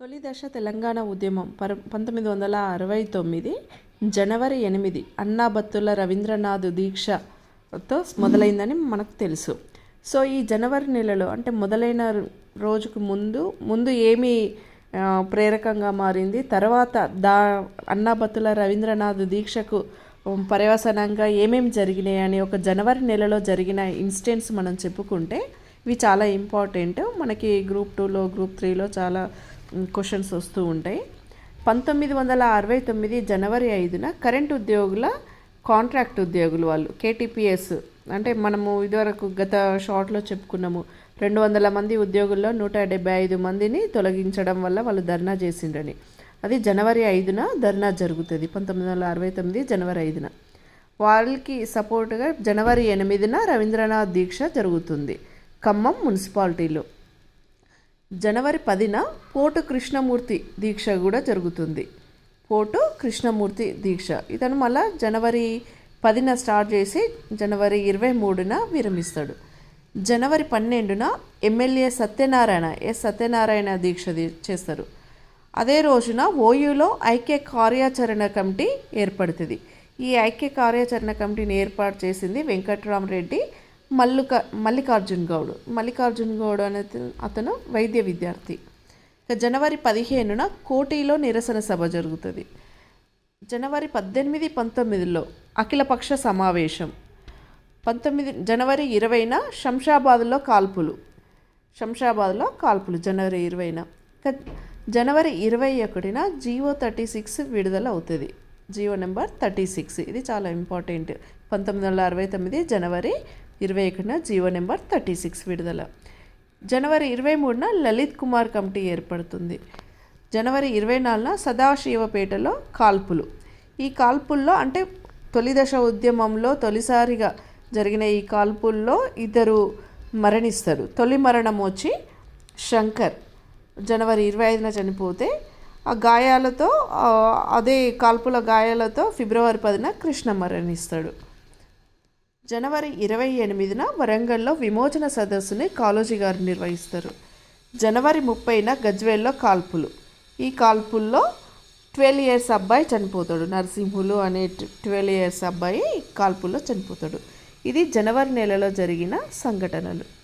తొలి దశ తెలంగాణ ఉద్యమం పర పంతొమ్మిది వందల అరవై తొమ్మిది జనవరి ఎనిమిది అన్నాబత్తుల రవీంద్రనాథ్ దీక్షతో మొదలైందని మనకు తెలుసు. సో ఈ జనవరి నెలలో అంటే మొదలైన రోజుకు ముందు ముందు ఏమి ప్రేరకంగా మారింది. తర్వాత దా అన్నాబత్తుల రవీంద్రనాథ్ దీక్షకు పర్యవసనంగా ఏమేమి జరిగినాయి అని ఒక జనవరి నెలలో జరిగిన ఇన్సిడెంట్స్ మనం చెప్పుకుంటే ఇవి చాలా ఇంపార్టెంట్. మనకి గ్రూప్ టూలో గ్రూప్ త్రీలో చాలా క్వశ్చన్స్ వస్తూ ఉంటాయి. పంతొమ్మిది వందల అరవై తొమ్మిది జనవరి ఐదున కరెంట్ ఉద్యోగుల కాంట్రాక్ట్ ఉద్యోగులు వాళ్ళు కేటీపీఎస్ అంటే మనము ఇదివరకు గత షార్ట్లో చెప్పుకున్నాము. రెండు వందల మంది ఉద్యోగుల్లో నూట డెబ్బై ఐదు మందిని తొలగించడం వల్ల వాళ్ళు ధర్నా చేసిండ్రని. అది జనవరి ఐదున ధర్నా జరుగుతుంది పంతొమ్మిది వందల అరవై తొమ్మిది జనవరి ఐదున. వాళ్ళకి సపోర్ట్గా జనవరి ఎనిమిదిన రవీంద్రనాథ్ దీక్ష జరుగుతుంది. ఖమ్మం మున్సిపాలిటీలో. జనవరి పదిన పోటు కృష్ణమూర్తి దీక్ష కూడా జరుగుతుంది. పోటు కృష్ణమూర్తి దీక్ష. ఇతను మళ్ళా జనవరి పదిన స్టార్ట్ చేసి జనవరి ఇరవై మూడున విరమిస్తాడు. జనవరి పన్నెండున ఎమ్మెల్యే సత్యనారాయణ ఎస్ సత్యనారాయణ దీక్ష చేస్తారు. అదే రోజున ఓయూలో ఐక్య కార్యాచరణ కమిటీ ఏర్పడుతుంది. ఈ ఐక్య కార్యాచరణ కమిటీని ఏర్పాటు చేసింది వెంకట్రామరెడ్డి మల్లుక మల్లికార్జున్ గౌడ్. మల్లికార్జున్ గౌడ్ అనే అతను- వైద్య విద్యార్థి. ఇక జనవరి పదిహేనున కోటిలో నిరసన సభ జరుగుతుంది. జనవరి పద్దెనిమిది పంతొమ్మిదిలో అఖిలపక్ష సమావేశం. పంతొమ్మిది జనవరి ఇరవైన శంషాబాద్లో కాల్పులు. శంషాబాద్లో కాల్పులు జనవరి ఇరవైన. ఇక జనవరి ఇరవై ఒకటిన జియో థర్టీ సిక్స్ విడుదల అవుతుంది జియో నెంబర్ థర్టీ సిక్స్. ఇది చాలా ఇంపార్టెంట్. పంతొమ్మిది వందల అరవై తొమ్మిది జనవరి ఇరవై ఒకటిన జీవో నెంబర్ థర్టీ సిక్స్ విడుదల. జనవరి ఇరవై మూడున లలిత్ కుమార్ కమిటీ ఏర్పడుతుంది. జనవరి ఇరవై నాలుగున సదాశివపేటలో కాల్పులు. ఈ కాల్పుల్లో అంటే తొలి దశ ఉద్యమంలో తొలిసారిగా జరిగిన ఈ కాల్పుల్లో ఇద్దరు మరణిస్తారు. తొలి మరణం వచ్చి శంకర్ జనవరి ఇరవై ఐదున చనిపోతే ఆ గాయాలతో అదే కాల్పుల గాయాలతో ఫిబ్రవరి పదిన కృష్ణ మరణిస్తాడు. జనవరి ఇరవై ఎనిమిదిన వరంగల్లో విమోచన సదస్సుని కాళోజీ గారు నిర్వహిస్తారు. జనవరి ముప్పైన గజ్వేల్లో కాల్పులు. ఈ కాల్పుల్లో ట్వెల్వ్ ఇయర్స్ అబ్బాయి చనిపోతాడు. నరసింహులు అనే ట్వెల్వ్ ఇయర్స్ అబ్బాయి కాల్పుల్లో చనిపోతాడు. ఇది జనవరి నెలలో జరిగిన సంఘటనలు.